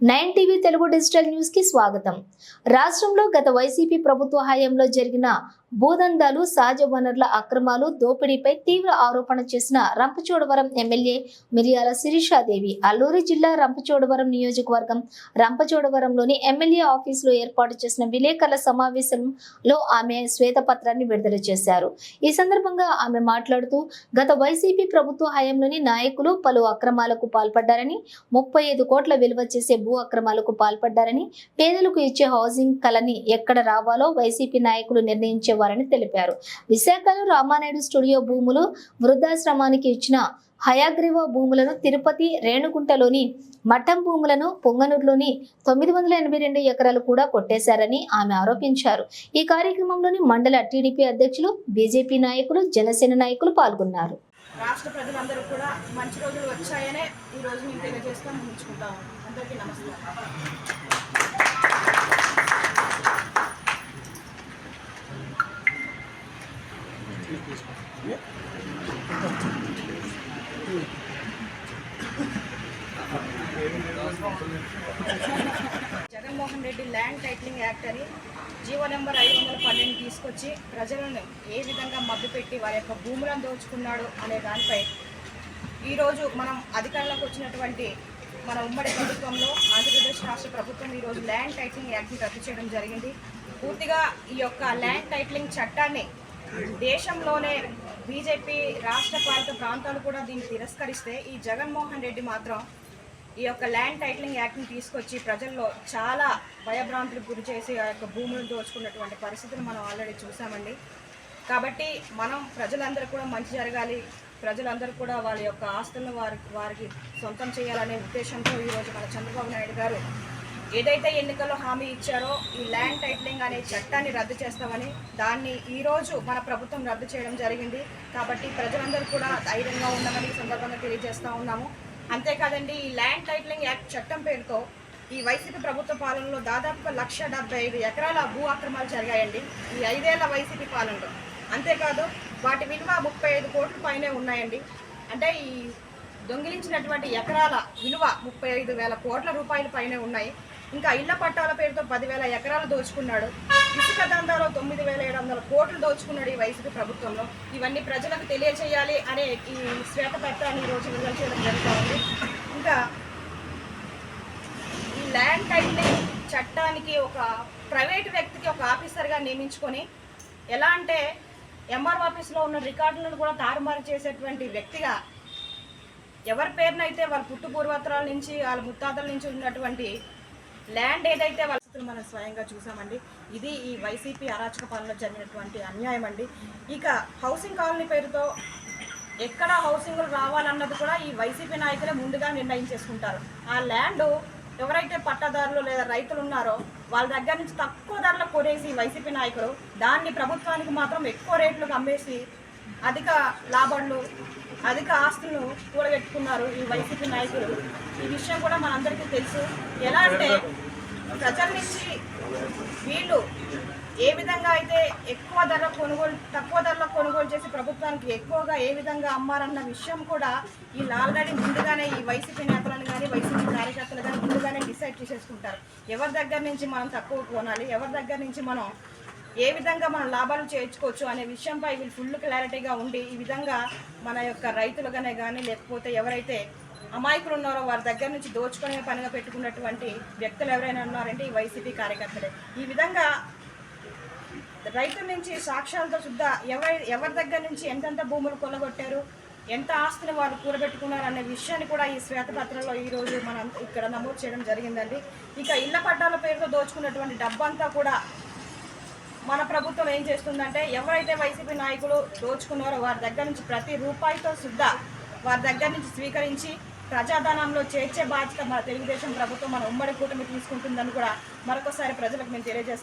Nine TV Telugu digital న్యూస్కి స్వాగతం. రాష్ట్రంలో గత వైసీపీ ప్రభుత్వ హయాంలో జరిగిన భూదందాలు సహజ వనరుల అక్రమాలు దోపిడీపై తీవ్ర ఆరోపణ చేసిన రంపచోడవరం ఎమ్మెల్యే మిరియాల శిరీషాదేవి. అల్లూరి జిల్లా రంపచోడవరం నియోజకవర్గం రంపచోడవరంలోని ఎమ్మెల్యే ఆఫీసులో ఏర్పాటు చేసిన విలేకరుల సమావేశంలో ఆమె శ్వేతపత్రాన్ని విడుదల చేశారు. ఈ సందర్భంగా ఆమె మాట్లాడుతూ గత వైసీపీ ప్రభుత్వ హయాంలోని నాయకులు పలు అక్రమాలకు పాల్పడ్డారని ముప్పై ఐదు కోట్ల విలువ చేసే భూ అక్రమాలకు పాల్పడ్డారని పేదలకు ఇచ్చే హౌసింగ్ కలని ఎక్కడ రావాలో వైసీపీ నాయకులు నిర్ణయించే నిర్ణయించేవారని తెలిపారు. విశాఖలో రామానాయుడు స్టూడియో భూములు వృద్ధాశ్రమానికి ఇచ్చిన హయాగ్రీవ భూములను తిరుపతి రేణుగుంటలోని మఠం భూములను పొంగనూరులోని తొమ్మిది వందల ఎనభై రెండు ఎకరాలు కూడా కొట్టేశారని ఆమె ఆరోపించారు. ఈ కార్యక్రమంలోని మండల టీడీపీ అధ్యక్షులు బీజేపీ నాయకులు జనసేన నాయకులు పాల్గొన్నారు. రాష్ట్ర ప్రజలందరూ కూడా మంచి రోజులు వచ్చాయనే ఈ రోజు మేము తెలియజేస్తాం అందరికీ నమస్కారం. Jaganmohan Reddy land titling act అని జీవో నెంబర్ ఐదు వందల పన్నెండు తీసుకొచ్చి ప్రజలను ఏ విధంగా మభ్యపెట్టి వారి యొక్క భూములను దోచుకున్నాడు అనే దానిపై ఈరోజు మనం అధికారంలోకి వచ్చినటువంటి మన ఉమ్మడి ప్రభుత్వంలో ఆంధ్రప్రదేశ్ రాష్ట్ర ప్రభుత్వం ఈరోజు ల్యాండ్ టైటిలింగ్ యాక్ట్ని రద్దు చేయడం జరిగింది. పూర్తిగా ఈ యొక్క ల్యాండ్ టైటిలింగ్ చట్టాన్ని దేశంలోనే బీజేపీ రాష్ట్ర పాలిత ప్రాంతాలు కూడా దీన్ని తిరస్కరిస్తే ఈ జగన్మోహన్ రెడ్డి మాత్రం ఈ యొక్క ల్యాండ్ టైటిలింగ్ యాక్ట్ని తీసుకొచ్చి ప్రజల్లో చాలా భయభ్రాంతులకు గురి చేసి ఆ యొక్క భూములను దోచుకున్నటువంటి పరిస్థితులు మనం ఆల్రెడీ చూసామండి. కాబట్టి మనం ప్రజలందరూ కూడా మంచి జరగాలి. ప్రజలందరూ కూడా వాళ్ళ యొక్క ఆస్తులను వారికి వారికి సొంతం చేయాలనే ఉద్దేశంతో ఈరోజు మన చంద్రబాబు నాయుడు గారు ఏదైతే ఎన్నికల్లో హామీ ఇచ్చారో ఈ ల్యాండ్ టైటిలింగ్ అనే చట్టాన్ని రద్దు చేస్తామని దాన్ని ఈరోజు మన ప్రభుత్వం రద్దు చేయడం జరిగింది. కాబట్టి ప్రజలందరూ కూడా ధైర్యంగా ఉండమని ఈ సందర్భంగా తెలియజేస్తూ ఉన్నాము. అంతేకాదండి ఈ ల్యాండ్ టైటిలింగ్ యాక్ట్ చట్టం పేరుతో ఈ వైసీపీ ప్రభుత్వ పాలనలో దాదాపుగా లక్ష డెబ్బై ఐదు ఎకరాల భూ అక్రమాలు జరిగాయండి. ఈ ఐదేళ్ళ వైసీపీ పాలనలో. అంతేకాదు వాటి విలువ ముప్పై ఐదు కోట్ల పైనే ఉన్నాయండి. అంటే ఈ దొంగిలించినటువంటి ఎకరాల విలువ ముప్పై ఐదు వేల కోట్ల రూపాయల పైనే ఉన్నాయి. ఇంకా ఇళ్ళ పట్టాల పేరుతో పదివేల ఎకరాలు దోచుకున్నాడు. ఇసుక దందాలో తొమ్మిది వేల ఏడు వందల కోట్లు దోచుకున్నాడు ఈ వైసీపీ ప్రభుత్వంలో. ఇవన్నీ ప్రజలకు తెలియచేయాలి అనే ఈ శ్వేతపత్రాన్ని ఈరోజు విడుదల చేయడం జరుగుతుంది ఇంకా ఈ ల్యాండ్ టైటిలింగ్ చట్టానికి ఒక ప్రైవేట్ వ్యక్తికి ఒక ఆఫీసర్గా నియమించుకొని ఎలా అంటే ఎంఆర్ ఆఫీస్లో ఉన్న రికార్డులను కూడా తారుమారు చేసేటువంటి వ్యక్తిగా ఎవరి పేరునైతే వాళ్ళ పుట్టు పూర్వత్రాల నుంచి వాళ్ళ ముత్తాతల నుంచి ఉన్నటువంటి ల్యాండ్ ఏదైతే వాళ్ళ పరిస్థితులు మనం స్వయంగా చూసామండి ఇది ఈ వైసీపీ అరాచక పాలనలో జరిగినటువంటి అన్యాయం అండి. ఇక హౌసింగ్ కాలనీ పేరుతో ఎక్కడ హౌసింగ్లు రావాలన్నది కూడా ఈ వైసీపీ నాయకులే ముందుగా నిర్ణయించేసుకుంటారు ఆ ల్యాండ్ ఎవరైతే పట్టాదారులు లేదా రైతులు ఉన్నారో వాళ్ళ దగ్గర నుంచి తక్కువ ధరలు కొనేసి వైసీపీ నాయకులు దాన్ని ప్రభుత్వానికి మాత్రం ఎక్కువ రేట్లకు అమ్మేసి అధిక లాభాలు అధిక ఆస్తులను కూడబెట్టుకున్నారు ఈ వైసీపీ నాయకులు. ఈ విషయం కూడా మనందరికీ తెలుసు. ఎలా అంటే ప్రజల నుంచి వీళ్ళు ఏ విధంగా అయితే ఎక్కువ ధర కొనుగోలు తక్కువ ధరలో కొనుగోలు చేసి ప్రభుత్వానికి ఎక్కువగా ఏ విధంగా అమ్మారన్న విషయం కూడా వీళ్ళు ఆల్రెడీ ముందుగానే ఈ వైసీపీ నేతలను కానీ వైసీపీ కార్యకర్తలు కానీ ముందుగానే డిసైడ్ చేసేసుకుంటారు. ఎవరి దగ్గర నుంచి మనం తక్కువ కొనాలి ఎవరి దగ్గర నుంచి మనం ఏ విధంగా మనం లాభాలు చేర్చుకోవచ్చు అనే విషయంపై వీళ్ళు ఫుల్ క్లారిటీగా ఉండి ఈ విధంగా మన యొక్క రైతులుగానే కానీ లేకపోతే ఎవరైతే అమాయకులు ఉన్నారో వారి దగ్గర నుంచి దోచుకునే పనిగా పెట్టుకున్నటువంటి వ్యక్తులు ఎవరైనా ఉన్నారంటే ఈ వైసీపీ కార్యకర్తలే. ఈ విధంగా రైతుల నుంచి సాక్ష్యాలతో శుద్ధ ఎవరి ఎవరి దగ్గర నుంచి ఎంతెంత భూములు కొల్లగొట్టారు ఎంత ఆస్తులు వారు కూరబెట్టుకున్నారు అనే విషయాన్ని కూడా ఈ శ్వేతపత్రంలో ఈరోజు మనం ఇక్కడ నమోదు చేయడం జరిగిందండి. ఇక ఇళ్ళ పట్టాల పేరుతో దోచుకున్నటువంటి డబ్బంతా కూడా మన ప్రభుత్వం ఏం చేస్తుందంటే ఎవరైతే వైసీపీ నాయకులు దోచుకున్నారో వారి దగ్గర నుంచి ప్రతి రూపాయితో శుద్ధ వారి దగ్గర నుంచి స్వీకరించి ప్రజాధనంలో చేర్చే బాధ్యత మన తెలుగుదేశం ప్రభుత్వం మన ఉమ్మడి కూటమి తీసుకుంటుందని కూడా మరొకసారి ప్రజలకు మేము తెలియజేస్తాం